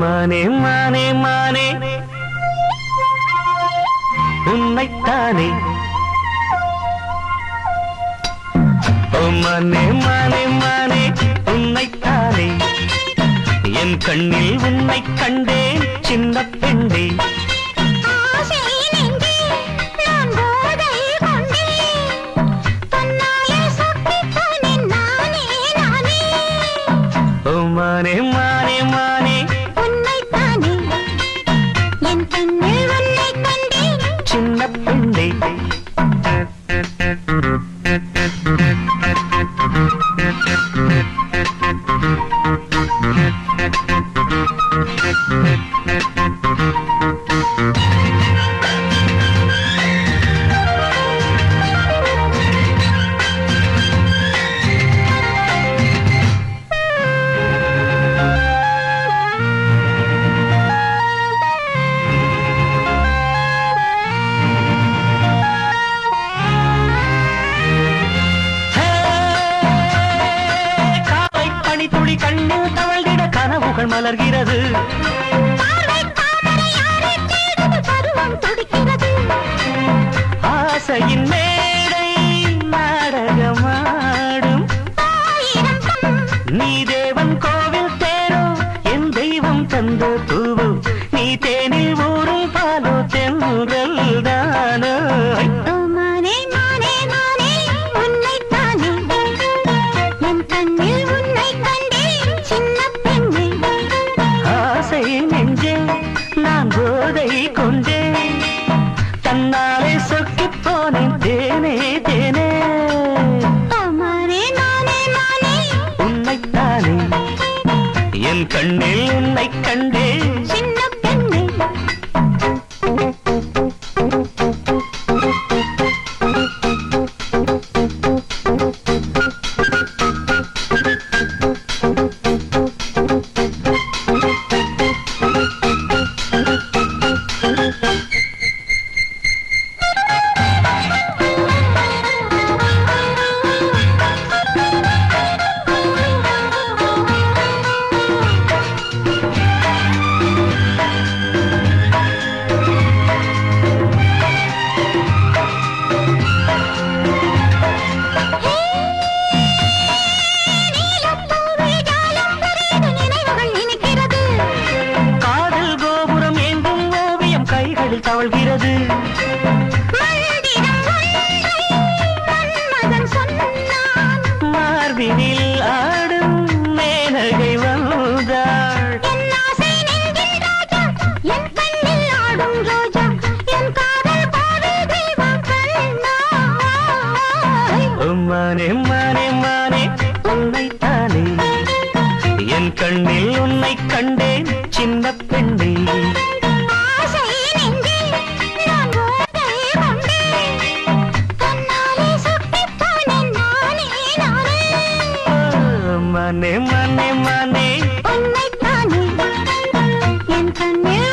மானே மானே மானே. உன்னைத்தானே. ஓ மானே மானே மானே. உன்னைத்தானே என் கண்ணில் உன்னை கண்டேன் சின்ன பெண்ணே. ஆசை தவழ்ந்திட கனவுகள் மலர்கிறது. ஆசையின் மேடை நாடகமாடும். நீ தேவன் கோவில் தேரோ என் தெய்வம் தந்த பூவோ. நீ தேனில் ஊரும் பாலோ தென்றல் தானோ. தன்னாலே சொக்கிப் போனேன். தேனே தேனே. உன்னைத்தானே. என் கண்ணில் உன்னை கண்டேன் கண்ணாய். மானே மானே மானே உன்னைத்தானே என் கண்ணில் உன்னை கண்டேன் சின்ன பெண்ணே. மானே மானே மானே உன்னைத்தானே, என் கண்ணில்